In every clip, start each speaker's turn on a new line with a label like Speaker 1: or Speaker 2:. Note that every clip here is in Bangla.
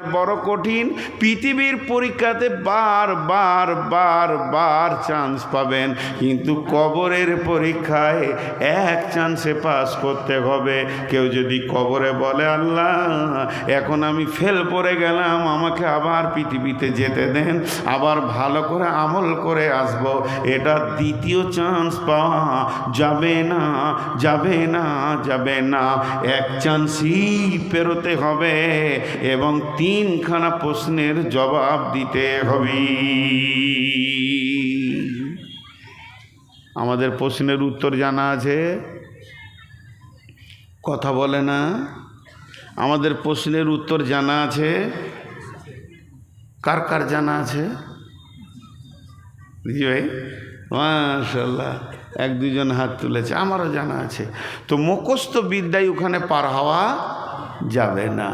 Speaker 1: বড় কঠিন পৃথিবীর পরীক্ষাতে বার বার বার বার চান্স পাবেন। কিন্তু কবরের পরীক্ষায় এক চান্সে পাস করতে হবে। কেউ যদি কবরে বলে, আল্লাহ, এখন আমি ফেল পড়ে গেলাম, আমাকে আবার পৃথিবীতে যেতে দেন, আবার ভালো করে আমল করে আসব। এটা দ্বিতীয় চান্স পাওয়া যাবে না যাবে না যাবে না। এক চান্সই পেরোতে হবে এবং তিনখানা প্রশ্নের জবাব দিতে হবে। আমাদের প্রশ্নের উত্তর জানা আছে। কথা বলে না। আমাদের প্রশ্নের উত্তর জানা আছে। কার কার জানা আছে? জি ভাই মাশাল্লাহ এক দুজন হাত তুলেছে, আমারও জানা আছে। তো মুখস্থ বিদ্যায় ওখানে পার হওয়া যাবে না।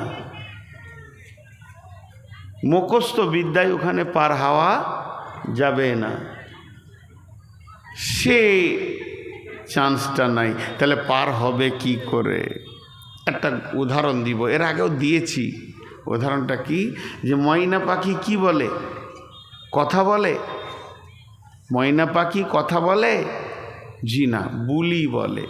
Speaker 1: মুখস্থ বিদ্যায় ওখানে পার হওয়া যাবে না। সে চান্সটা নাই। তাহলে পার হবে কি করে? একটা উদাহরণ দিব। এর আগেও দিয়েছি। উদাহরণটা কি? যে ময়না পাখি কি বলে? কথা বলে? ময়না পাখি কথা বলে? জি না, বুলি বলে।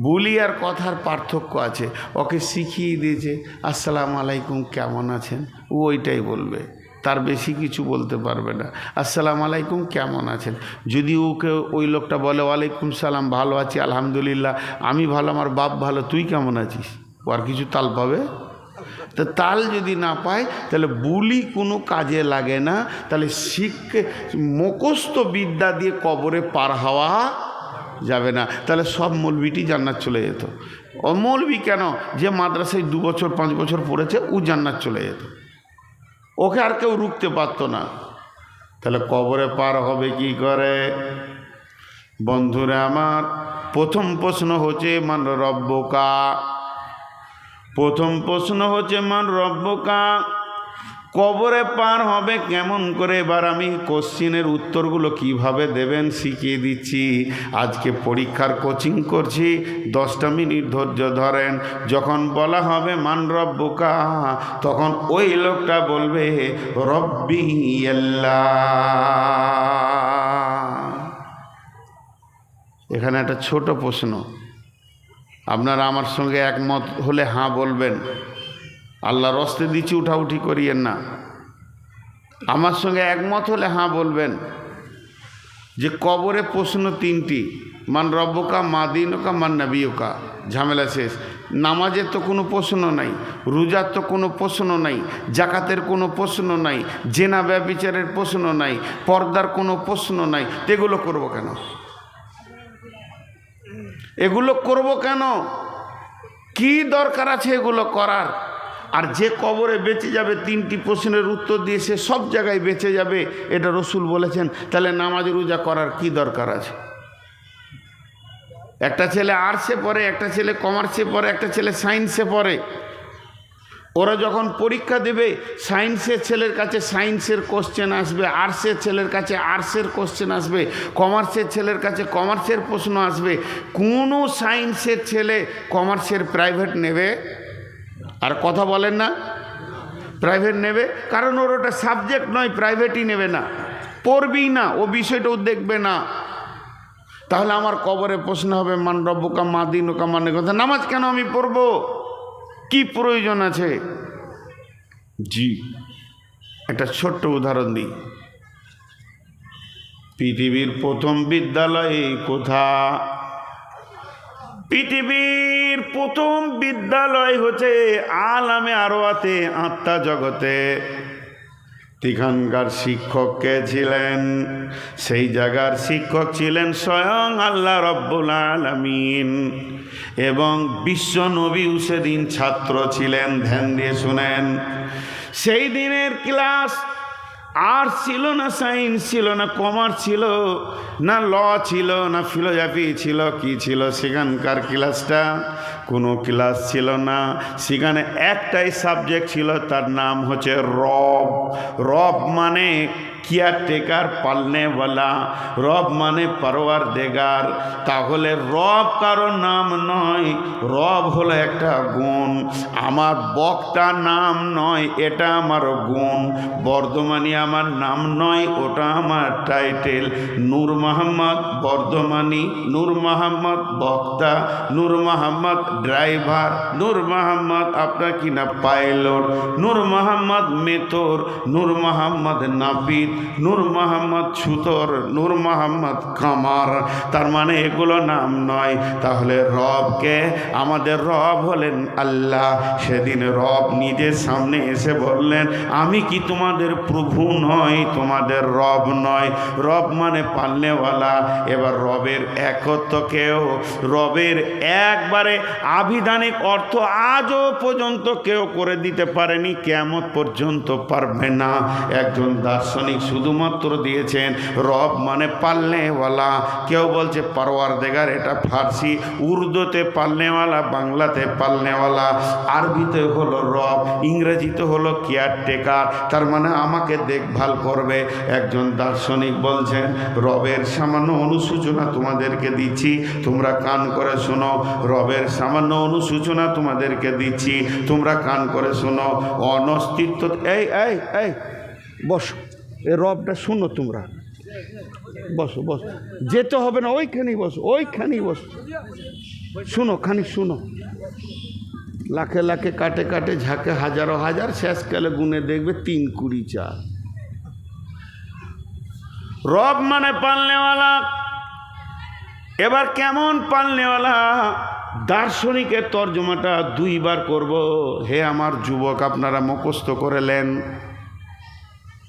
Speaker 1: বুলি আর কথার পার্থক্য আছে। ওকে শিখিয়ে দিয়েছে, আসসালাম আলাইকুম, কেমন আছেন? ও ওইটাই বলবে। তার বেশি কিছু বলতে পারবে না। আসসালাম আলাইকুম, কেমন আছেন? যদি ওকে ওই লোকটা বলে, ওয়ালাইকুম সালাম, ভালো আছি, আলহামদুলিল্লাহ, আমি ভালো, আমার বাপ ভালো, তুই কেমন আছিস? ও আর কিছু তাল পাবে? তো তাল যদি না পায়, তাহলে বুলি কোনো কাজে লাগে না। তাহলে শিখে, মুখস্থ বিদ্যা দিয়ে কবরে পার হওয়া যাবে না। তাহলে সব মৌলবিটি জান্নাত চলে যেত। ও মৌলবি কেন? যে মাদ্রাসায় দু বছর, পাঁচ বছর পড়েছে, ও জান্নাত চলে যেত। ওকে আর কেউ রুখতে পারতো না। তাহলে কবরে পার হবে কি করে? বন্ধুরা আমার, প্রথম প্রশ্ন হচ্ছে, মান রব্বকা? প্রথম প্রশ্ন হচ্ছে, মান রব্বকা? কবরে পার হবে কেমন করে? এবার আমি কোশ্চিনের উত্তরগুলো কীভাবে দেবেন শিখিয়ে দিচ্ছি। আজকে পরীক্ষার কোচিং করছি, দশটা মিনিট ধৈর্য ধরেন। যখন বলা হবে মান রব্বকা, তখন ওই লোকটা বলবে, রব্বি এখানে একটা ছোট প্রশ্ন। আপনারা আমার সঙ্গে একমত হলে হাঁ বলবেন। আল্লাহ রস্তে দিচ্ছি উঠাউঠি করিয়েন না। আমার সঙ্গে একমত হলে হাঁ বলবেন যে কবরে প্রশ্ন তিনটি, মান রব্বকা, মা দিনকা, মান নবীকা ঝামেলা শেষ। নামাজের তো কোনো প্রশ্ন নাই, রোজার তো কোনো প্রশ্ন নাই, জাকাতের কোনো প্রশ্ন নাই, জেনা ব্যবিচারের প্রশ্ন নাই, পর্দার কোনো প্রশ্ন নাই এগুলো করব কেন? এগুলো করব কেন? কি দরকার আছে এগুলো করার? আর যে কবরে বেঁচে যাবে, তিনটি প্রশ্নের উত্তর দিয়ে সে সব জায়গায় বেঁচে যাবে, এটা রসুল বলেছেন। তাহলে নামাজ রোজা করার কি দরকার আছে? একটা ছেলে আর্টসে পড়ে, একটা ছেলে কমার্সে পড়ে, একটা ছেলে সায়েন্সে পড়ে। ওরা যখন পরীক্ষা দেবে সায়েন্সের ছেলের কাছে সায়েন্সের কোশ্চেন আসবে আর্টসের ছেলের কাছে আর্টসের কোশ্চেন আসবে কমার্সের ছেলের কাছে কমার্সের প্রশ্ন আসবে। কোনো সায়েন্সের ছেলে কমার্সের প্রাইভেট নেবে? আর কথা বলেন না। প্রাইভেট নেবে, কারণ ওর ওটা সাবজেক্ট নয় প্রাইভেটই নেবে না। পড়বেই না, ও বিষয়টা ও দেখবে না। তাহলে আমার কবরে প্রশ্ন হবে, মান রব্বকা মা দিন ওকা মানে কথা? নামাজ কেন আমি পড়ব? কি প্রয়োজন আছে? জি, একটা ছোট্ট উদাহরণ দিই। পৃথিবীর প্রথম বিদ্যালয় কোথা? পৃথিবীর প্রথম বিদ্যালয় হচ্ছে আলামে আরোয়াতে আত্মা জগতে। সেখানকার শিক্ষক কে ছিলেন? সেই জায়গার শিক্ষক ছিলেন স্বয়ং আল্লাহ রব্বুল আলমিন। এবং বিশ্ব নবী সেদিন ছাত্র ছিলেন, ধ্যান দিয়ে শুনেন। সেই দিনের ক্লাস আর্টস ছিল না সায়েন্স, ছিল না কমার্স, ছিল না ল, ছিল না ফিলোজফি ছিল কি ছিল সেখানকার ক্লাসটা? কোনো ক্লাস ছিল না। সেখানে একটাই সাবজেক্ট ছিল, তার নাম হচ্ছে রব। রব মানে কেয়ার টেকার পালনেওয়ালা। রব মানে পারোয়ার দেগার তাহলে রব কারও নাম নয়, রব হলো একটা গুণ। আমার বক্তা নাম নয়, এটা আমার গুণ। বর্ধমানী আমার নাম নয়, ওটা আমার টাইটেল নূর মোহাম্মদ বর্ধমানী, নূর মোহাম্মদ বক্তা। নূর মোহাম্মদ ড্রাইভার নূর মোহাম্মদ আপনার কি না পাইলট? নূর মোহাম্মদ মেতর, নূর মোহাম্মদ নাপিত নূর মোহাম্মদ ছুতর, নূর মোহাম্মদ কামার। তার মানে এগুলো নাম নয়। তাহলে রবকে, আমাদের রব হলেন আল্লাহ। সেদিন রব নিজের সামনে এসে বললেন, আমি কি তোমাদের প্রভু নয় তোমাদের রব নয় রব মানে পাল্লেওয়ালা এবার রবের একত্বকেও রবের একবারে আবিধানিক অর্থ আজও পর্যন্ত কেউ করে দিতে পারেনি কেমন পর্যন্ত পারবে না। একজন দার্শনিক শুধুমাত্র দিয়েছেন, রব মানে পালনেওয়ালা কেউ বলছে পারওয়ার দেগার এটা ফার্সি, উর্দুতে পালনেওয়ালা বাংলাতে পালনেওয়ালা আরবিতে হলো রব, ইংরেজিতে হলো কেয়ারটেকার, তার মানে আমাকে দেখভাল করবে। একজন দার্শনিক বলছেন, রবের সামান্য অনুসূচনা তোমাদেরকে দিচ্ছি, তোমরা কান করে শোনো, রবের সামান্য অনুসূচনা তোমাদেরকে দিচ্ছি। তোমরা কান করে শোনো। অনস্তিত্ব এই এই এই, বসো। এ রবটা শুনো তোমরা। বসো বসো। যেতে হবে না, ওইখানেই বসো ওইখানেই বসো। শুনো খানি শুনো। লাখে লাখে, কাটে কাটে, ঝাঁকে হাজারো হাজার, শেষ শেষকালে গুনে দেখবে তিন কুড়ি চার। রব মানে পালনেওয়ালা। এবার কেমন পালনেওয়ালা? দার্শনিকের তর্জমাটা দুইবার করব। হে আমার যুবক আপনারা মুখস্থ করেলেন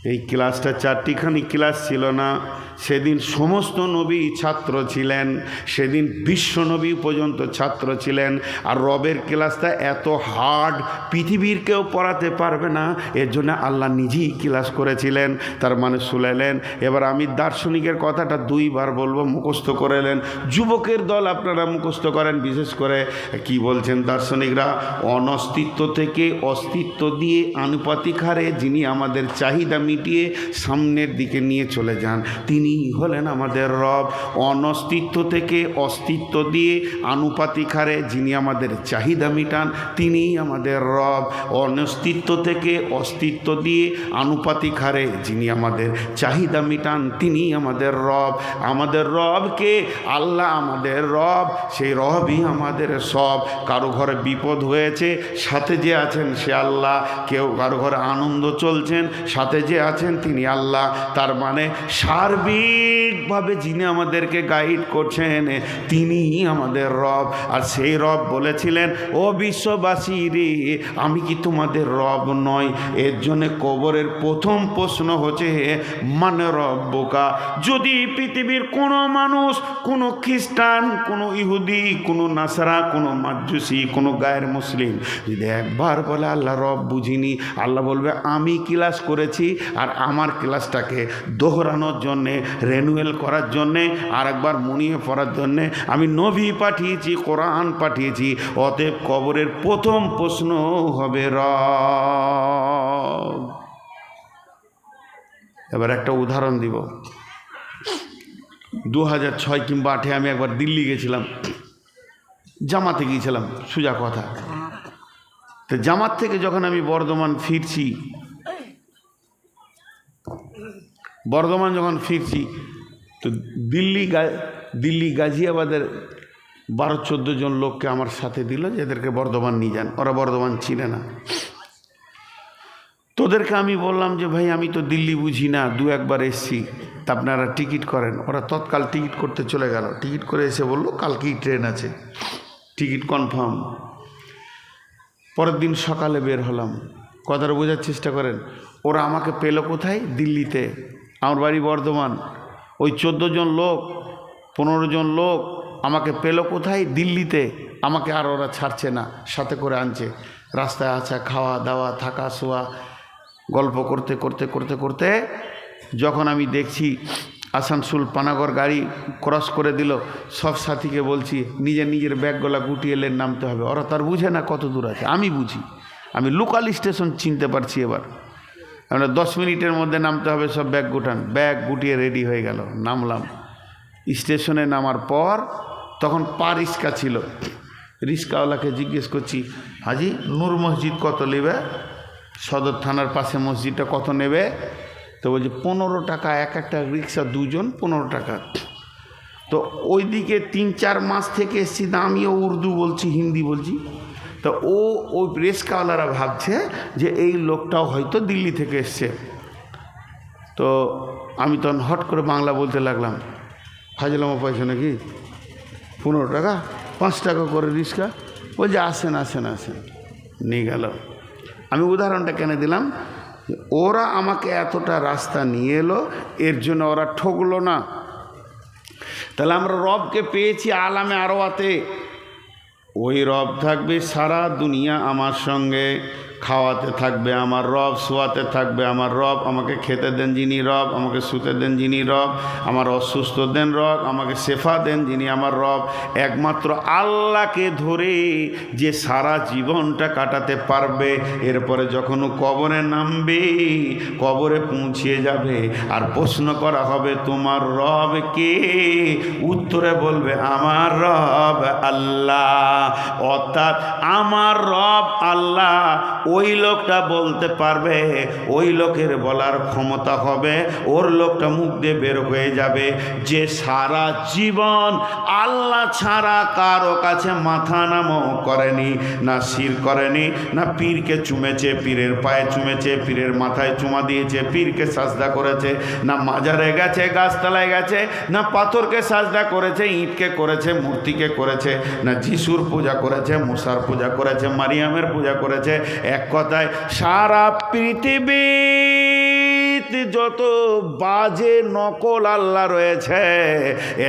Speaker 1: এই ক্লাসটা চারটিখানি ক্লাস ছিল না। সেদিন সমস্ত নবী ছাত্র ছিলেন। সেদিন বিশ্ব নবী পর্যন্ত ছাত্র ছিলেন। আর রবের ক্লাসটা এত হার্ড পৃথিবীর কেউ পড়াতে পারবে না। এর জন্য আল্লাহ নিজেই ক্লাস করেছিলেন। তার মানে শুনেলেন। এবার আমি দার্শনিকের কথাটা দুইবার বলব, মুখস্থ করেলেন যুবকের দল আপনারা মুখস্থ করেন, বিশেষ করে কি বলছেন দার্শনিকরা? অনস্তিত্ব থেকে অস্তিত্ব দিয়ে আনুপাতিক হারে যিনি আমাদের চাহিদা মিটিয়ে সামনের দিকে নিয়ে চলে যান। তিনি হলেন আমাদের রব। অনস্তিত্ব থেকে অস্তিত্ব দিয়ে আনুপাতিক হারে যিনি আমাদের চাহিদা মিটান, তিনিই আমাদের রব। অনস্তিত্ব থেকে অস্তিত্ব দিয়ে আনুপাতিক হারে যিনি আমাদের চাহিদা মিটান, তিনিই আমাদের রব। আমাদের রবকে আল্লাহ আমাদের রব, সেই রবই আমাদের সব। কারও ঘরে বিপদ হয়েছে, সাথে যে আছেন সে আল্লাহ। কেউ কারও ঘরে আনন্দ চলছেন, সাথে যে আছেন তিনি আল্লাহ। তার মানে সার্বিকভাবে যিনি আমাদেরকে গাইড করছেন তিনি আমাদের রব। আর সেই রব বলেছিলেন, ও বিশ্ববাসী রে, আমি কি তোমাদের রব নয় এর জন্যে কবরের প্রথম প্রশ্ন হচ্ছে মানে রব বোকা যদি পৃথিবীর কোনো মানুষ, কোনো খ্রিস্টান, কোনো ইহুদি, কোনো নাসারা, কোনো মাজুসি, কোনো গায়ের মুসলিম, যদি একবার বলে, আল্লাহ রব বুঝিনি, আল্লাহ বলবে, আমি ক্লাস করেছি? আর আমার ক্লাসটাকে দোহরানোর জন্যে রেনুয়েল করার জন্যে আর একবার মনিয়ে পড়ার জন্যে আমি নবী পাঠিয়েছি, কোরআন পাঠিয়েছি, অতএব কবরের প্রথম প্রশ্ন হবে রব। এবার একটা উদাহরণ দিব। দু হাজার ছয় কিংবা আটে আমি একবার দিল্লি গেছিলাম, জামাতে গিয়েছিলাম, সোজা কথা। তো জামাত থেকে যখন আমি বর্ধমান ফিরছি বর্ধমান যখন ফিরছি, তো দিল্লি দিল্লি গাজিয়াবাদের বারো চোদ্দ জন লোককে আমার সাথে দিল যে এদেরকে বর্ধমান নিয়ে যান। ওরা বর্ধমান চিনে না। তোদেরকে আমি বললাম যে, ভাই, আমি তো দিল্লি বুঝি না, দু একবার এসছি, তা আপনারা টিকিট করেন। ওরা তৎকাল টিকিট করতে চলে গেল। টিকিট করে এসে বলল, কালকেই ট্রেন আছে, টিকিট কনফার্ম। পরের দিন সকালে বের হলাম। কথাটা বোঝার চেষ্টা করেন, ওরা আমাকে পেল কোথায়? দিল্লিতে। আমার বাড়ি বর্ধমান। ওই চোদ্দ জন লোক, পনেরো জন লোক আমাকে পেল কোথায়? দিল্লিতে। আমাকে আর ওরা ছাড়ছে না, সাথে করে আনছে। রাস্তায় আসা খাওয়া দাওয়া, থাকা শোয়া, গল্প করতে করতে করতে করতে যখন আমি দেখছি আসানসোল পানাগড় গাড়ি ক্রস করে দিল, সব সাথীকে বলছি, নিজের নিজের ব্যাগগুলা গুটিয়ে এলে নামতে হবে। ওরা তার বুঝে না কত দূর আছে। আমি বুঝি। আমি লোকাল স্টেশন চিনতে পারছি এবার। আমরা দশ মিনিটের মধ্যে নামতে হবে, সব ব্যাগ গুটান ব্যাগ গুটিয়ে রেডি হয়ে গেল, নামলাম। স্টেশনে নামার পর তখন পা রিক্সা ছিল। রিক্সাওয়ালাকে জিজ্ঞেস করছি, হাজি, নূর মসজিদ কত নেবে? সদর থানার পাশে মসজিদটা কত নেবে? তো বলছি, পনেরো টাকা, এক একটা রিক্সা দুজন, পনেরো টাকা। তো ওইদিকে তিন চার মাস থেকে এসছি আমিও উর্দু বলছি, হিন্দি বলছি। তো ও ওই রিক্সাওয়ালারা ভাবছে যে এই লোকটাও হয়তো দিল্লি থেকে এসছে। তো আমি তখন হট করে বাংলা বলতে লাগলাম, ফাজলামা পয়সা নাকি? পনেরো টাকা? পাঁচ টাকা করে রিক্সা বলছে, আসেন আসেন আসেন। নিয়ে গেল। আমি উদাহরণটা কেন দিলাম, ওরা আমাকে এতটা রাস্তা নিয়ে এলো, এর জন্য ওরা ঠকলো না। তাহলে আমরা রবকে পেয়েছি আলামে আরোয়াতে ওই রব থাকবে সারা দুনিয়া আমার সঙ্গে। খাওয়াতে থাকবে, আমার রব শোয়াতে থাকবে, আমার রব আমাকে খেতে দেন যিনি রব, আমাকে শুতে দেন যিনি রব, আমার অসুস্থ দেন রব, আমাকে শেফা দেন যিনি আমার রব। একমাত্র আল্লাহকে ধরে যে সারা জীবনটা কাটাতে পারবে, এরপরে যখন কবরে নামবে, কবরে পৌঁছিয়ে যাবে আর প্রশ্ন করা হবে, তোমার রব কে? উত্তরে বলবে, আমার রব আল্লাহ। অর্থাৎ আমার রব আল্লাহ ওই লোকটা বলতে পারবে, ওই লোকের বলার ক্ষমতা হবে, ওর লোকটা মুখ দিয়ে বের হয়ে যাবে। যে সারা জীবন আল্লাহ ছাড়া কারও কাছে মাথা নামও করেনি, না শির করেনি, না পীরকে চুমেছে, পীরের পায়ে চুমেছে, পীরের মাথায় চুমা দিয়েছে, পীরকে সাজদা করেছে, না মাজারে গেছে, গাছতলায় গেছে, না পাথরকে সাজদা করেছে, ইঁটকে করেছে, মূর্তিকে করেছে, না যিশুর পূজা করেছে, মুসার পূজা করেছে, মারিয়ামের পূজা করেছে এক কথায়, সারা পৃথিবীতে যত বাজে নকল আল্লাহ রয়েছে,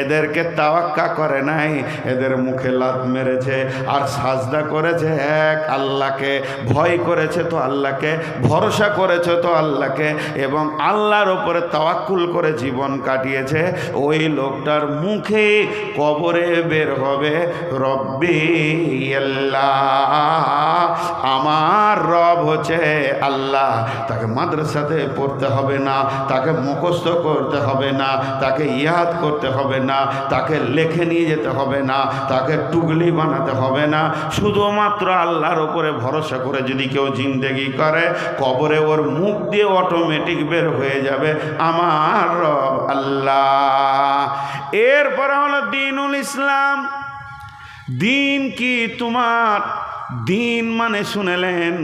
Speaker 1: এদেরকে তাওয়াক্কা করে নাই, এদের মুখে লাত মেরেছে, আর সাজদা করেছে এক আল্লাহকে, ভয় করেছে তো আল্লাহকে, ভরসা করেছে তো আল্লাহকে, এবং আল্লাহর ওপরে তাওয়াক্কুল করে জীবন কাটিয়েছে, ওই লোকটার মুখে কবরে বের হবে, রব্বি আল্লাহ, আমার হচ্ছে আল্লাহ, তাকে মাদ্রাসাতে পড়তে হবে না, তাকে মুখস্থ করতে হবে না, তাকে ইয়াদ করতে হবে না, তাকে লেখে নিয়ে যেতে হবে না, তাকে টুগলি বানাতে হবে না। শুধুমাত্র আল্লাহর ওপরে ভরসা করে যদি কেউ জিন্দেগি করে, কবরে ওর মুখ দিয়ে অটোমেটিক বের হয়ে যাবে। আমার রব আল্লাহ। এরপরে হলো দিনুল ইসলাম। দিন কি তোমার? দিন মানে শুনেলেন,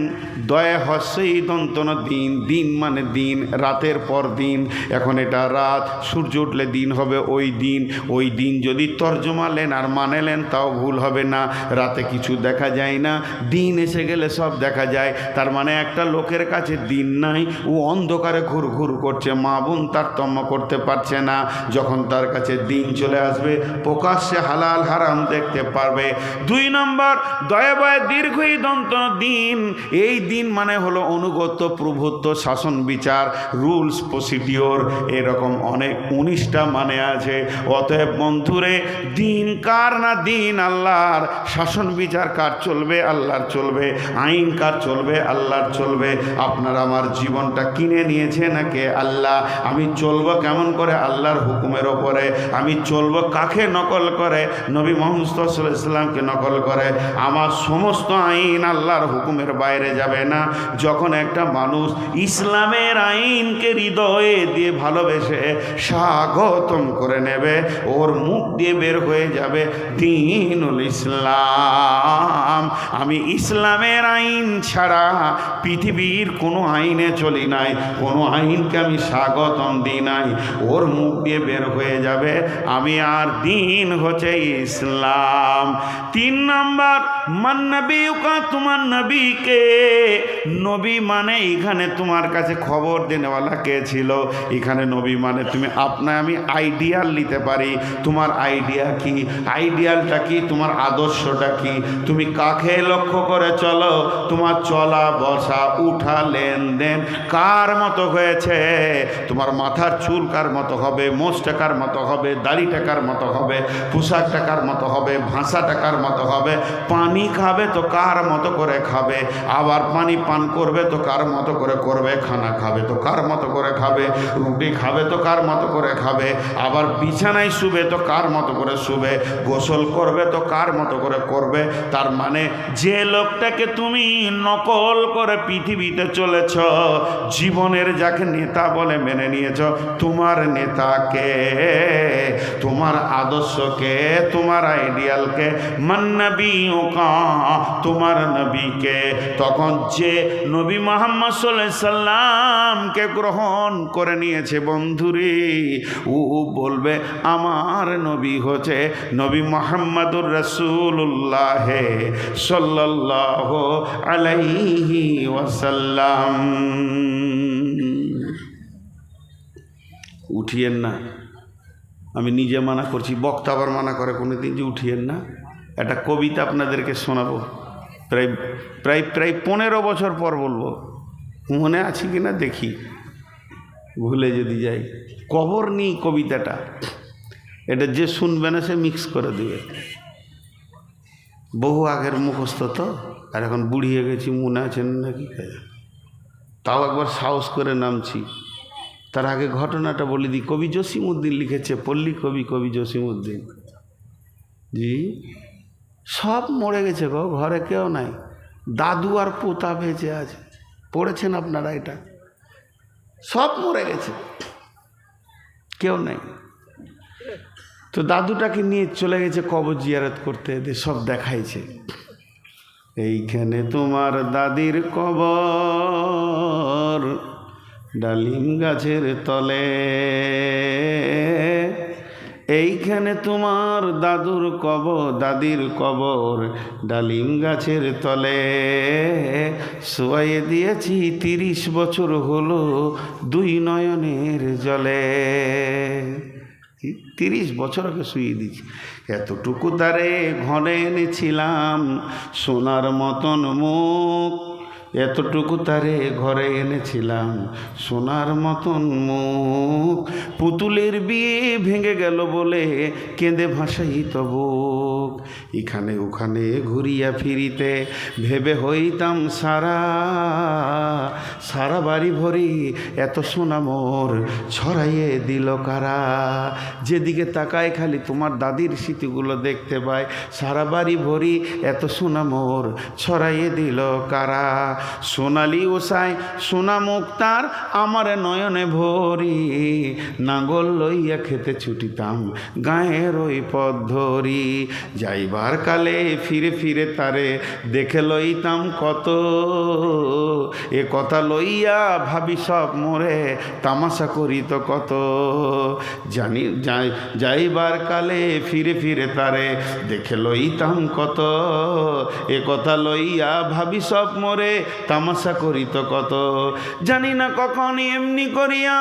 Speaker 1: দয়া হস্যই দন্তন দিন দিন মানে দিন, রাতের পর দিন, এখন এটা রাত, সূর্য উঠলে দিন হবে ওই দিন ওই দিন যদি তর্জমালেন আর মানেলেন তাও ভুল হবে না, রাতে কিছু দেখা যায় না, দিন এসে গেলে সব দেখা যায়, তার মানে একটা লোকের কাছে দিন নাই, ও অন্ধকারে ঘুর ঘুর করছে, মা বোন তারতম্য করতে পারছে না, যখন তার কাছে দিন চলে আসবে, প্রকাশ্যে হালাল হারাম দেখতে পারবে, দুই নম্বর দয়া বয়া দীর্ঘই দন্ত দিন, এই দিন মানে হলো অনুগত প্রভুত্ব, শাসন বিচার, রুলস প্রসিডিওর, এরকম অনেক উনিশটা মানে আছে। অতএব বন্ধুরে, দিন কার না দিন আল্লাহর, শাসন বিচার কার চলবে, আল্লাহর চলবে, আইন কার চলবে, আল্লাহর চলবে। আপনার আমার জীবনটা কিনে নিয়েছে নাকি আল্লাহ। আমি চলবো কেমন করে? আল্লাহর হুকুমের ওপরে। আমি চলবো কাকে নকল করে? নবী মোহাম্মদ সাল্লামকে নকল করে। আমার সমস্ত আইন আল্লাহর হুকুমের বাইরে যাবে না। যখন একটা মানুষ ইসলামের আইনকে হৃদয়ে দিয়ে ভালোবেসে স্বাগতম করে নেবে, ওর মুখ দিয়ে বের হয়ে যাবে, দিনুল ইসলাম, আমি ইসলামের আইন ছাড়া পৃথিবীর কোনো আইনে চলি নাই, কোনো আইনকে আমি স্বাগতম দিই নাই। ওর মুখ দিয়ে বের হয়ে যাবে, আমি আর দিন হচ্ছে ইসলাম। তিন নম্বর মান্নবী কা তোমার নবীকে। নবী মানে এখানে তোমার কাছে খবর দেনেওয়ালা কে ছিল? এখানে নবী মানে তুমি আপনার আমি আইডিয়াল নিতে পারি। তোমার আইডিয়া কি? আইডিয়ালটা কি? তোমার আদর্শটা কি? তুমি কাকে লক্ষ্য করে চলো? তোমার চলা, বসা, উঠা, লেনদেন কার মতো হয়েছে? তোমার মাথার চুল কার মতো হবে? মোষ টাকার মতো হবে? দাড়ি টাকার মতো হবে? পোশাক টাকার মতো হবে? ভাষা টাকার মতো হবে? পানি খাবে তো কার মতো করে খাবে? আবার পানি পান করবে তো কার মতো করে করবে? খানা খাবে তো কার মতো করে খাবে? রুটি খাবে তো কার মতো করে খাবে? আবার বিছানায় শুবে তো কার মতো করে শুবে? গোসল করবে তো কার মতো করে করবে? তার মানে যে লোকটাকে তুমি নকল করে পৃথিবীতে চলেছ, জীবনের যাকে নেতা বলে মেনে নিয়েছ, তোমার নেতাকে তোমার আদর্শকে তোমার আইডিয়ালকে মান্নবী ওকা। তোমার নবীকে। তখন যে নবী মোহাম্মদ সাল্লামকে গ্রহণ করে নিয়েছে, বন্ধুরে, ও বলবে, আমার নবী হচ্ছে নবী মোহাম্মদুর রসুল্লাহ সাল্লাহ আলাইহি ওয়াসাল্লাম। উঠিয়েন না। আমি নিজে মানা করছি, বক্তা আবার মানা করে কোনো দিন যে উঠিয়েন না। একটা কবিতা আপনাদেরকে শোনাবো। প্রায় প্রায় প্রায় পনেরো বছর পর বলব। মনে আছে কি না দেখি। ভুলে যদি যাই। কবর নিই কবিতাটা। এটা যে শুনবে না সে মিক্স করে দেবে। বহু আগের মুখস্থ তো, আর এখন বুড়িয়ে গেছি, মনে আছেন নাকি তাও একবার সাহস করে নামছি। তার আগে ঘটনাটা বলে দিই কবি জসিমউদ্দিন লিখেছে, পল্লী কবি কবি জসিমউদ্দিন। জি? সব মরে গেছে গো, ঘরে কেউ নাই। দাদু আর পোতা বেঁচে আছে। পড়েছেন আপনারা এটা? সব মরে গেছে। কেউ নেই। তো দাদুটাকে নিয়ে চলে গেছে কবর জিয়ারত করতে সব দেখাইছে। এইখানে তোমার দাদির কবর, ডালিম গাছের তলে। এইখানে তোমার দাদুর কবর, দাদির কবর, ডালিম গাছের তলে। শোয়াইয়ে দিয়েছি তিরিশ বছর হলো দুই নয়নের জলে। তিরিশ বছর আগে শুয়ে দিয়েছি। এতটুকু তারে ঘরে এনেছিলাম, সোনার মতন মুখ। এতটুকু তারে ঘরে এনেছিলাম। সোনার মতন মুখ পুতুলের বিয়ে ভেঙে গেল বলে কেঁদে ভাসাই তবুক এখানে ওখানে ঘুরিয়া ফিরিতে ভেবে হইতাম সারা। সারা বাড়ি ভরি এত সোনা মোর ছড়াইয়ে দিল কারা। যেদিকে তাকায় খালি তোমার দাদির স্মৃতিগুলো দেখতে পায়। সারা বাড়ি ভরি এত সোনা মোর ছড়াইয়ে দিল কারা। সোনালি ওসায় সোনা মুক্তার আমার নয়নে ভরি। নাঙ্গল লইয়া খেতে ছুটিতাম গায়ের ওই পথ ধরি। যাইবার কালে ফিরে ফিরে তারে দেখে লইতাম কত। এ কথা লইয়া ভাবি সব মোরে তামাশা করিত কত। জানি, যাই, যাইবার কালে ফিরে ফিরে তারে দেখে লইতাম কত। এ কথা লইয়া ভাবি সব মোরে তামাশা করিত কত। জানি না কখন এমনি করিয়া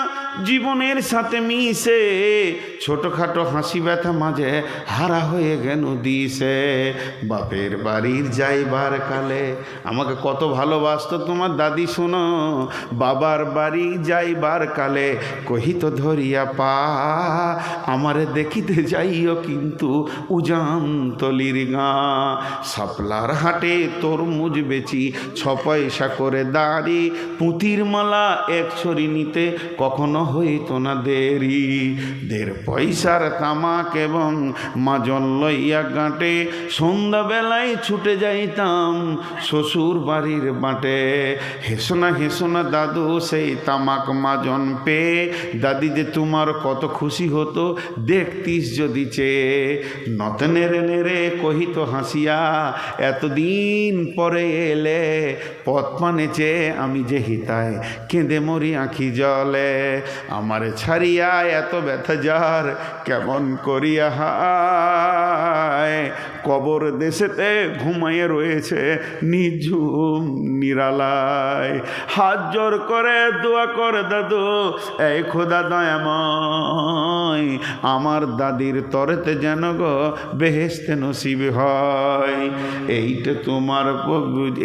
Speaker 1: জীবনের সাথে মিশে ছোটোখাটো হাসি ব্যথা মাঝে হারা হয়ে গেল দিছে বাপের বাড়ির যাইবার কালে আমাকে কত ভালোবাসতো তোমার দাদি, শোনো। বাবার বাড়ি যাইবার কালে কহিত ধরিয়া পা, আমারে দেখিতে যাইও কিন্তু উজান তলির গা। সাপলার হাটে তরমুজ বেচি, ছ পয়সা করে দাঁড়ি, পুঁতির মালা এক ছড়ি নিতে কখনো হইতো না দেরি। দেড় পয়সার তামাক এবং মাজন লইয়া গাঁটে, সন্ধ্যাবেলায় ছুটে যাইতাম শ্বশুর বাড়ির বাঁটে। হেসোনা হেসোনা দাদু সেই তামাক মাজন পেয়ে, দাদি যে তোমার কত খুশি হতো, দেখতিস যদি চেয়ে। নতে নেড়ে নেড়ে কহিত হাসিয়া, এতদিন পরে এলে পথ মানে যে আমি যে হিতায় কেঁদে মরি আঁখি জলে, আমার ছাড়িয়া এত ব্যথা যার, কেমন করিয়া হায়? কবর দেশেতে ঘুমাইয়ে রয়েছে, নিঝুম নিরালায়। হাত জোর করে দোয়া করে দাদু, এই খোদা দয়াময়, আমার দাদির তরেতে যেন গো বেহেস্তে নসিব হয়। এইটা তোমার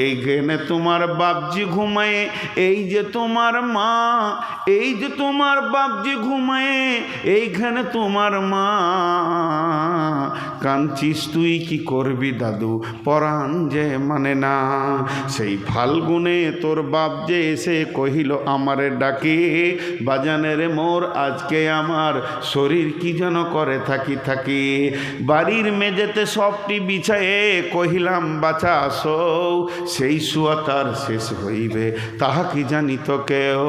Speaker 1: এইখানে তোমার তোমার বাপজি ঘুমায়ে, এই যে তোমার মা, এই যে তোমার বাপজি ঘুমায়ে, এইখানে তোমার মা। কাঁদছিস তুই কি করবি দাদু? পরাণ যে মানে না। সেই ফাল্গুনে তোর বাপ যে এসে কহিল, আমারে ডাকে, বাজানের মোর আজকে আমার শরীর কি যেন করে থাকি থাকি। বাড়ির মেঝেতে সবটি বিছায়ে কহিলাম, বাছা সৌ সেই শুয়া তার শেষ হইবে। তাহা কি জানি তো কেউ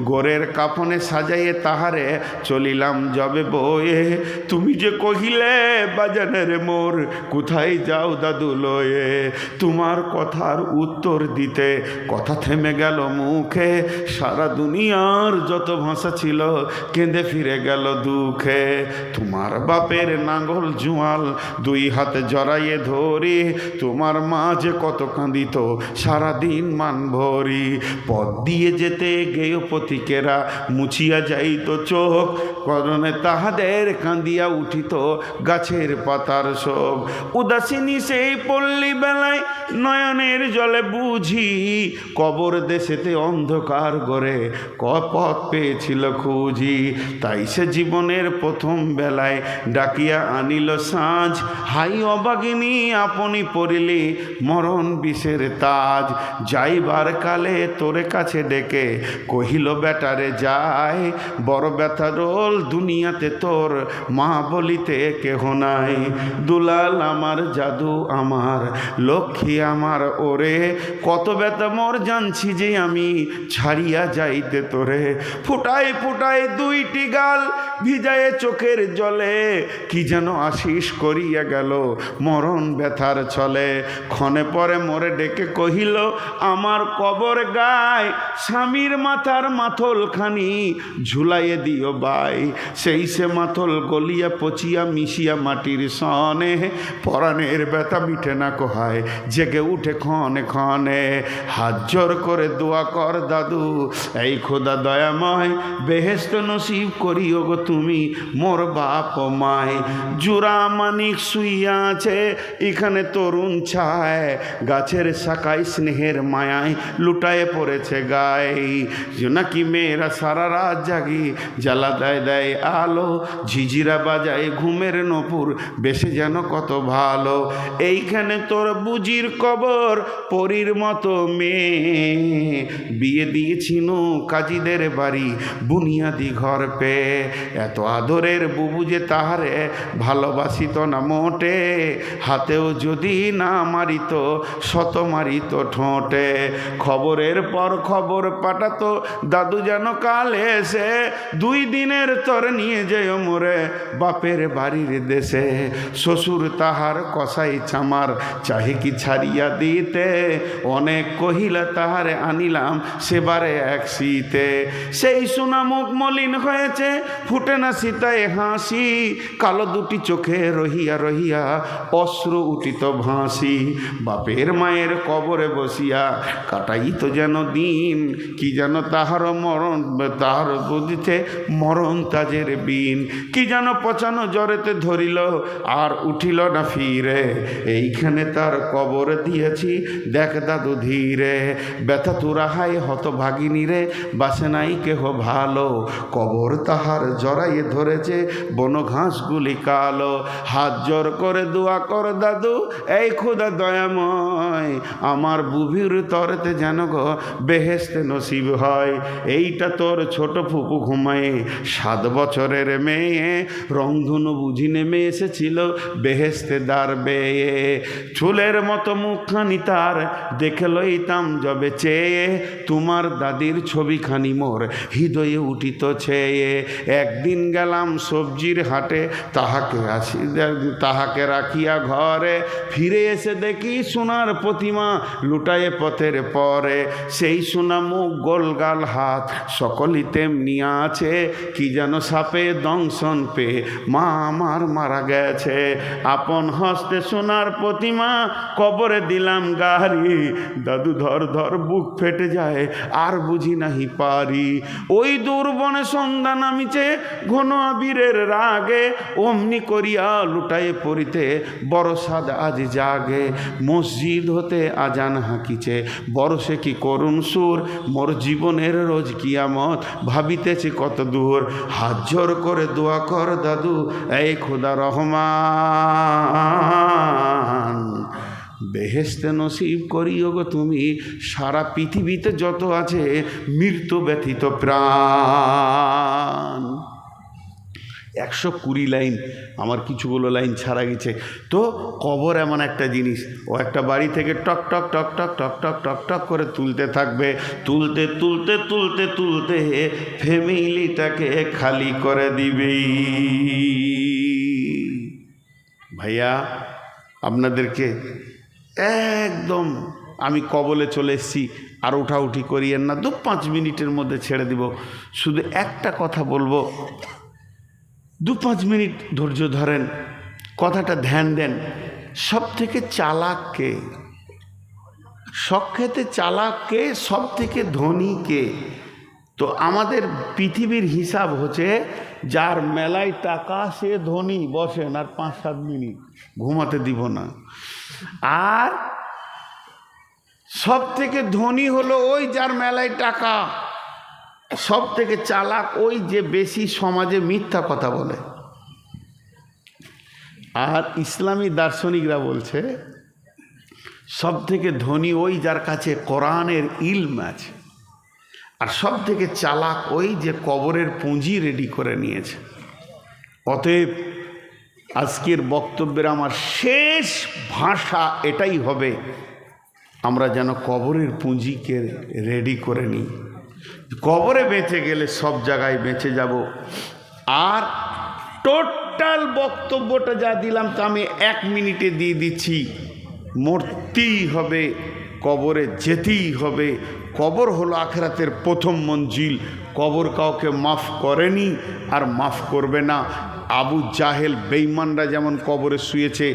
Speaker 1: গোরের কাফনে সাজাইয়ে তাহারে চলিলাম যবে বয়ে। তুমি যে কহিলে, বাজানের মোর কোথায় যাও দাদু লয়ে? তোমার কথার উত্তর দিতে। কথা থেমে গেল মুখে। সারা দুনিয়ার যত ভাষা ছিল, কেঁদে ফিরে গেল দুঃখে। তোমার বাপের নাঙ্গল জোয়াল দুই হাতে জড়াইয়ে ধরি। তোমার মা যে কত কাঁদিত, সারাদিন মান ভরি। পথ দিয়ে যেতে গেয় পথিকেরা, মুছিয়া যাইত চোখ। করণে তাহাদের কাঁদিয়া উঠিত গাছের পাতার শোক। উদাসিনী সেই পল্লী বেলায় নয়নের জলে বুঝি কবর দেশেতে অন্ধকার গড়ে ক পথ পেয়েছিল খুঁজি। তাই সে জীবনের প্রথম বেলায় ডাকিয়া আনিল সাঁঝ হাই অবাগিনী, আপনি পড়িলি মরণ বিষের তাজ। যাইবার কালে তোরে কাছে ডেকে কহিল বেটারে যায়, বড় ব্যথা রোল দুনিয়াতে তোর মা বলিতে কেহ নাই। দুলাল আমার জাদু আমার, লক্ষ্মী আমার, ওরে কত ব্যথা মোর জানছি যে আমি ছাড়িয়া যাইতে তোরে। ফুটাই ফুটাই দুইটি গাল ভিজায়ে চোখের জলে, কি যেন আশিস করিয়া গেল মরণ ব্যথার ছলে। ক্ষণে পরে মোরে ডেকে কহিল, আমার কবর গায় স্বামীর মাথার মাথলখানি ঝুলাইয়ে দিও বাই। সেই সে মাথল গলিয়া পচিয়া মিশিয়া মাটির সনে পরাণের ব্যথা মিঠে না কোহায়, জেগে উঠে ক্ষণে ক্ষণে। হাত জোর করে দোয়া কর দাদু, এই খোদা দয়াময় বেহেস্ত নসিব করিও গো তুমি মোর বাপ মায়। জুরা মানিক শুইয়া আছে, এখানে তরুণ ছায়। গাছের শাখায় স্নেহের মায়ায় লুটায়ে পড়েছে গায়ে নাকি মেয়েরা সারা রাত জাগি, জ্বালা দেয় দেয় আলো, ঝিঝিরা বাজায় ঘুমের নপুর, বেশি যেন কত ভালো। এইখানে তোর বুজির কবর, পরীর মতো মেয়ে। বিয়ে দিয়েছিল কাজীদের বাড়ি, বুনিয়াদি ঘর পেয়ে এত আদরের বুবু যে তাহারে ভালোবাসিত না মোটে। হাতেও যদি না মারিত, শত মারিত ঠোঁটে। খবরের পর খবর পাঠাতো, দাদু যেন কাল এসে। দুই দিনের তর নিয়ে যেও মোরে বাপের বাড়ির দেশে। শ্বশুর তাহার কসাই চামার চাহে কি ছাড়িয়া দিতে? অনেক কহিলা, তাহারে আনিলাম সেবারে এক শীতে। সেই সোনা মুখ মলিন হয়েছে, ফুটে না সীতায় হাসি। কালো দুটি চোখে রহিয়া রহিয়া অশ্রু উঠিত ভাসি। বাপের মায়ের কবরে বসিয়া কাটাই তো যেন দিন, কি যেন তাহার মরণ, তাহার বুঝিতে মরণ তাজের বিন। কি যেন পচানো জ্বরেতে ধরিল, আর উঠিল না ফিরে, এইখানে তার কবর দিয়েছি, দেখ দাদু ধীরে। ব্যথা তুরাহাই হত ভাগিনী রে, বাসে নাই কেহ ভালো। কবর তাহার জড়াইয়ে ধরেছে, বন ঘাসগুলি কালো। হাত জোর করে দোয়া কর দাদু, এই খুদা দয়াময়। আমার বুভির তরেতে যেন গো বেহেস্তে নসিব হয়, এইটা তোর ছোট ফুপু ঘুমায়ে। সাত বছরের মেয়ে, রংধনু বুঝি নেমে এসেছিল বেহেস্তে দার বেয়ে, চুলের মতো মুখখানি তার দেখে লইতাম যবে চেয়ে। তোমার দাদির ছবিখানি মোর হৃদয়ে উঠিত ছেয়ে। একদিন গেলাম সবজির হাটে, তাহাকে আসি, তাহাকে রাখিয়া ঘরে। ফিরে এসে দেখি সোনার প্রতিমা লুটায়ে পথের পরে। সেই সোনা মুখ গোলগাল হাত সকলই তেমনি আছে। কি যেন সাপে দংশন পেয়ে মা আমার মারা গেছে। আপন হস্তে সোনার প্রতিমা কবরে দিলাম গাড়ি। দাদু ধর ধর বুক ফেটে যায়, আর বুঝি নাহি পারি। ওই দুর্বনে সন্ধ্যা নামিছে ঘন আবিরের রাগে, অমনি করিয়া লুটায়ে পড়িতে বড় সাদ আজ জাগে। মসজিদ হতে আজান হাঁকিছে বরসে কি করুণ সুর? মোর জীবনের রোজ কিয়ামত ভাবিতেছে কত দূর। হাত জোর করে দোয়া কর দাদু, এই খোদা রহমান। বেহেস্তে নসিব করিও গো তুমি, সারা পৃথিবীতে যত আছে মৃত্যু ব্যথিত প্রাণ। একশো কুড়ি লাইন, আমার কিছুগুলো লাইন ছাড়া গেছে। তো কবর এমন একটা জিনিস, ও একটা বাড়ি থেকে টক টক টক টক টক টক টক টক করে তুলতে থাকবে। তুলতে তুলতে তুলতে তুলতে ফ্যামিলিটাকে খালি করে দিবেই। ভাইয়া, আপনাদেরকে একদম আমি কবলে চলে এসেছি, আর উঠাউঠি করিয়েন না, দু পাঁচ মিনিটের মধ্যে ছেড়ে দিব। শুধু একটা কথা বলব, দু পাঁচ মিনিট ধৈর্য ধরেন, কথাটা ধ্যান দেন। সব থেকে চালাককে সক্ষেতে চালাককে সব থেকে ধনীকে তো আমাদের পৃথিবীর হিসাব হচ্ছে যার মেলায় টাকা সে ধনী বসেন আর পাঁচ সাত মিনিট ঘুমাতে দিব না। আর সব থেকে ধনী হলো ওই যার মেলায় টাকা। সব থেকে চালাক ওই যে বেশি সমাজে মিথ্যা কথা বলে। আর ইসলামী দার্শনিকরা বলছে সব থেকে ধনী ওই যার কাছে কোরআনের ইলম আছে। আর সব থেকে চালাক ওই যে কবরের পুঁজি রেডি করে নিয়েছে। অতএব আজকের বক্তব্যের আমার শেষ ভাষা এটাই হবে, আমরা যেন কবরের পুঁজিকে রেডি করে নিই। কবরে বেঁচে গেলে সব জায়গায় বেঁচে যাব। আর টোটাল বক্তব্যটা যা দিলাম তা আমি এক মিনিটে দিয়ে দিচ্ছি। মরতেই হবে, কবরে যেতেই হবে। কবর হলো আখেরাতের প্রথম মঞ্জিল। কবর কাউকে মাফ করেনি আর মাফ করবে না। আবু জাহেল বেইমানরা যেমন কবরে শুয়েছে,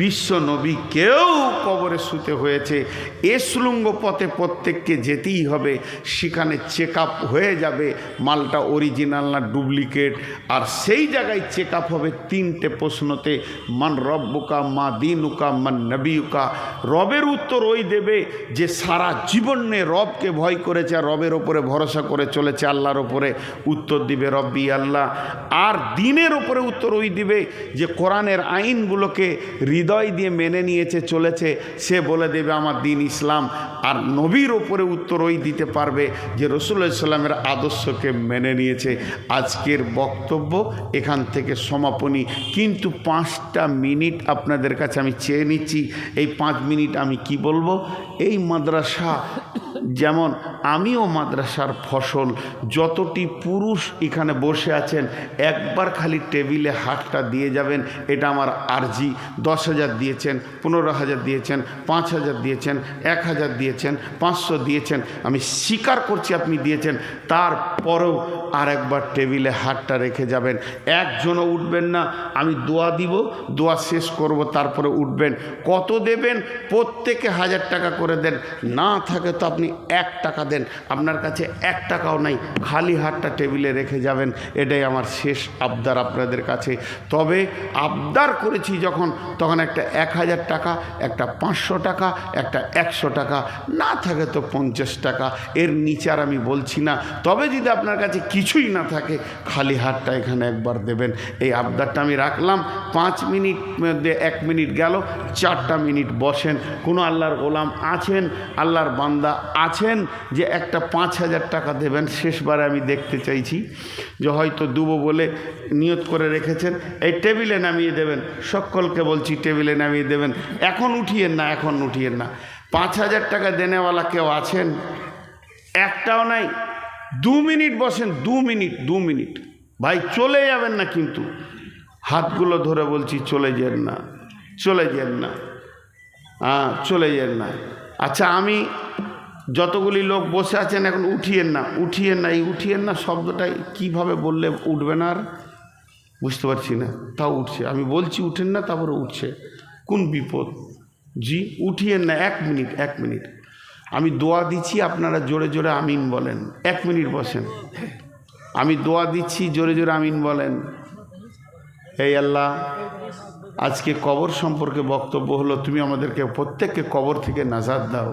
Speaker 1: বিশ্ব নবী কেউ কবরে শুতে হয়েছে। এ এসলুঙ্গ পথে প্রত্যেককে যেতেই হবে, সেখানে চেক হয়ে যাবে, মালটা অরিজিনাল না ডুপ্লিকেট আর সেই জায়গায় চেক হবে তিনটে প্রশ্নতে, মান রব্বুকা, মা দিনুকা, মান নবীকা রবের উত্তর ওই দেবে যে সারা জীবনে রবকে ভয় করেছে, আর রবের ওপরে ভরসা করে চলেছে আল্লাহর ওপরে। উত্তর দিবে রব্বি আল্লাহ। আর দিনের ওপরে উত্তর ওই দিবে যে কোরআনের আইনগুলোকে হৃদয় দিয়ে মেনে নিয়েছে, চলেছে। সে বলে দেবে, আমার দিন ইসলাম। আর নবীর ওপরে উত্তর ওই দিতে পারবে যে রসুল্লাহ ইসলামের আদর্শকে মেনে নিয়েছে। আজকের বক্তব্য এখান থেকে সমাপনী। কিন্তু পাঁচটা মিনিট আপনাদের কাছে আমি চেয়ে নিচ্ছি। এই পাঁচ মিনিট আমি কি বলব? এই মাদ্রাসা যেমন আমিও মাদ্রাসার ফসল, যতটি পুরুষ এখানে বসে আছেন, একবার খালি টেবিলে হাতটা দিয়ে যাবেন, এটা আমার আর্জি। দশ হাজার দিয়েছেন, পনেরো হাজার দিয়েছেন, পাঁচ হাজার দিয়েছেন, এক হাজার দিয়েছেন, পাঁচশো দিয়েছেন। আমি স্বীকার করছি আপনি দিয়েছেন, তারপরেও আর একবার টেবিলে হাতটা রেখে যাবেন। একজনও উঠবেন না, আমি দোয়া দিব, দোয়া শেষ করব, তারপরে উঠবেন। কত দেবেন? প্রত্যেকে হাজার টাকা করে দেন। না থাকে তো আপনি এক টাকা দেন, আপনার কাছে এক টাকাও নাই, খালি হাতটা টেবিলে রেখে যাবেন, এটাই আমার শেষ আবদার আপনাদের কাছে। তবে আবদার করেছি যখন, তখন একটা এক হাজার টাকা, একটা পাঁচশো টাকা, একটা একশো টাকা, না থাকে তো পঞ্চাশ টাকা, এর নিচে আর আমি বলছি না। তবে যদি আপনার কাছে কিছুই না থাকে, খালি হাতটা এখানে একবার দেবেন। এই আবদারটা আমি রাখলাম, পাঁচ মিনিট মধ্যে এক মিনিট গেল, চারটা মিনিট বসেন, কোনো আল্লাহর গোলাম আছেন, আল্লাহর বান্দা আছেন যে একটা পাঁচ হাজার টাকা দেবেন, শেষবারে আমি দেখতে চাইছি যে হয়তো দুবো বলে নিয়ত করে রেখেছেন। এই টেবিলে নামিয়ে দেবেন, সকলকে বলছি টেবিলে নামিয়ে দেবেন। এখন উঠিয়েন না, এখন উঠিয়েন না। পাঁচ হাজার টাকা দেনেওয়ালা কেউ আছেন? একটাও নাই। দু মিনিট বসেন, দু মিনিট দু মিনিট। ভাই, চলে যাবেন না কিন্তু। হাতগুলো ধরে বলছি, চলে যান না, চলে যান না। হ্যাঁ চলে যান না। আচ্ছা আমি যতগুলি লোক বসে আছেন, এখন উঠিয়েন না উঠিয়েন না, এই উঠিয়েন না শব্দটা কীভাবে বললে উঠবে না আর? বুঝতে পারছি না, তাও উঠছে। আমি বলছি উঠেন না, তারপরে উঠছে। কোন বিপদ? জি, উঠিয়েন না, এক মিনিট এক মিনিট। আমি দোয়া দিচ্ছি, আপনারা জোরে জোরে আমিন বলেন। এক মিনিট বসেন। আমি দোয়া দিচ্ছি, জোরে জোরে আমিন বলেন। এই আল্লাহ, আজকে কবর সম্পর্কে বক্তব্য হলো, তুমি আমাদেরকে প্রত্যেককে কবর থেকে নাজাদ দাও।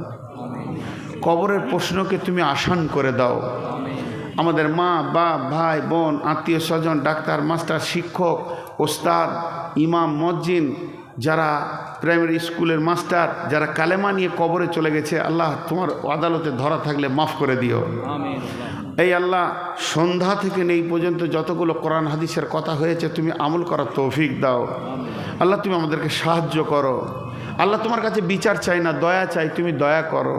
Speaker 1: কবরের প্রশ্নকে তুমি আসান করে দাও। আমাদের মা বাপ ভাই বোন আত্মীয় স্বজন ডাক্তার মাস্টার শিক্ষক ওস্তাদ ইমাম মজ্জিন যারা প্রাইমারি স্কুলের মাস্টার যারা কালেমা নিয়ে কবরে চলে গেছে আল্লাহ তোমার আদালতে ধরা থাকলে মাফ করে দিও। এই আল্লাহ সন্ধ্যা থেকে নেই পর্যন্ত যতগুলো কোরআন হাদিসের কথা হয়েছে তুমি আমল করার তৌফিক দাও। আল্লাহ তুমি আমাদেরকে সাহায্য করো। আল্লাহ তোমার কাছে বিচার চাই না দয়া চাই তুমি দয়া করো।